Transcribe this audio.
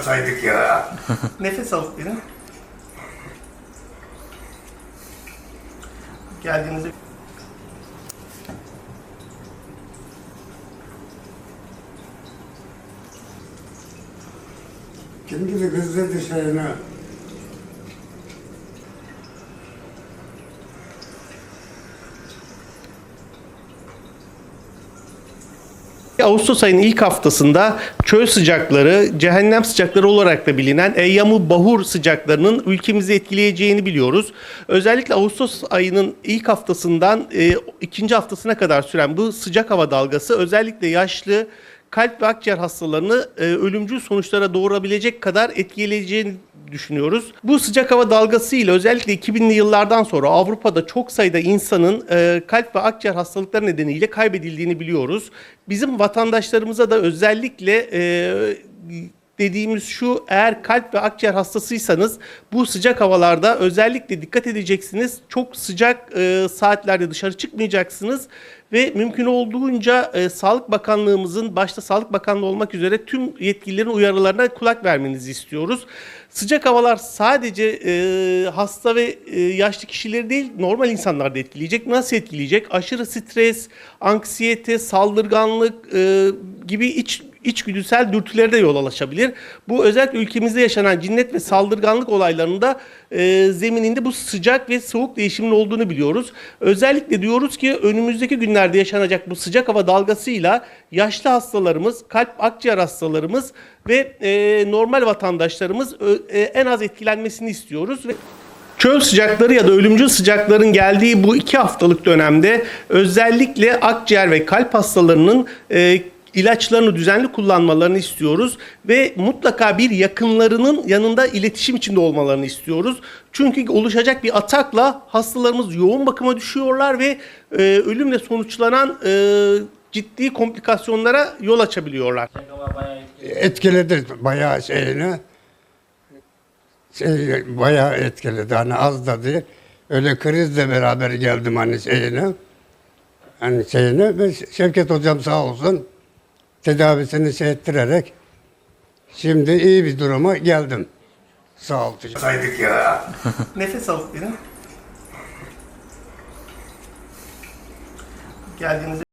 saydık ya. Nefes alıp verin. Geldiğinizde Kim gibi kızdırdı şeyini? Ağustos ayının ilk haftasında çöl sıcakları, cehennem sıcakları olarak da bilinen Eyyam-ı Bahur sıcaklarının ülkemizi etkileyeceğini biliyoruz. Özellikle Ağustos ayının ilk haftasından e, ikinci haftasına kadar süren bu sıcak hava dalgası özellikle yaşlı, kalp ve akciğer hastalarını e, ölümcül sonuçlara doğurabilecek kadar etkileyeceğini düşünüyoruz. Bu sıcak hava dalgası ile özellikle 2000'li yıllardan sonra Avrupa'da çok sayıda insanın e, kalp ve akciğer hastalıkları nedeniyle kaybedildiğini biliyoruz. Bizim vatandaşlarımıza da özellikle e, dediğimiz şu eğer kalp ve akciğer hastasıysanız bu sıcak havalarda özellikle dikkat edeceksiniz. Çok sıcak e, saatlerde dışarı çıkmayacaksınız ve mümkün olduğunca e, Sağlık Bakanlığımızın başta Sağlık Bakanlığı olmak üzere tüm yetkililerin uyarılarına kulak vermenizi istiyoruz. Sıcak havalar sadece e, hasta ve e, yaşlı kişileri değil normal insanlar da etkileyecek. Nasıl etkileyecek? Aşırı stres, anksiyete, saldırganlık e, gibi iç içgüdüsel dürtülere de yol açabilir. Bu özellikle ülkemizde yaşanan cinnet ve saldırganlık olaylarında e, zemininde bu sıcak ve soğuk değişimin olduğunu biliyoruz. Özellikle diyoruz ki önümüzdeki günlerde yaşanacak bu sıcak hava dalgasıyla yaşlı hastalarımız, kalp akciğer hastalarımız ve e, normal vatandaşlarımız e, en az etkilenmesini istiyoruz ve Çöl sıcakları ya da ölümcül sıcakların geldiği bu iki haftalık dönemde özellikle akciğer ve kalp hastalarının e, ilaçlarını düzenli kullanmalarını istiyoruz ve mutlaka bir yakınlarının yanında iletişim içinde olmalarını istiyoruz. Çünkü oluşacak bir atakla hastalarımız yoğun bakıma düşüyorlar ve e, ölümle sonuçlanan e, ciddi komplikasyonlara yol açabiliyorlar. Etkiledi bayağı şeyini. Şey, bayağı etkiledi. Hani az da değil. Öyle krizle beraber geldim hani şeyine. Hani şeyine ve Şevket hocam sağ olsun tedavisini şey ettirerek şimdi iyi bir duruma geldim. Sağ ol. saydık ya. Nefes alıp verin. Geldiğinizde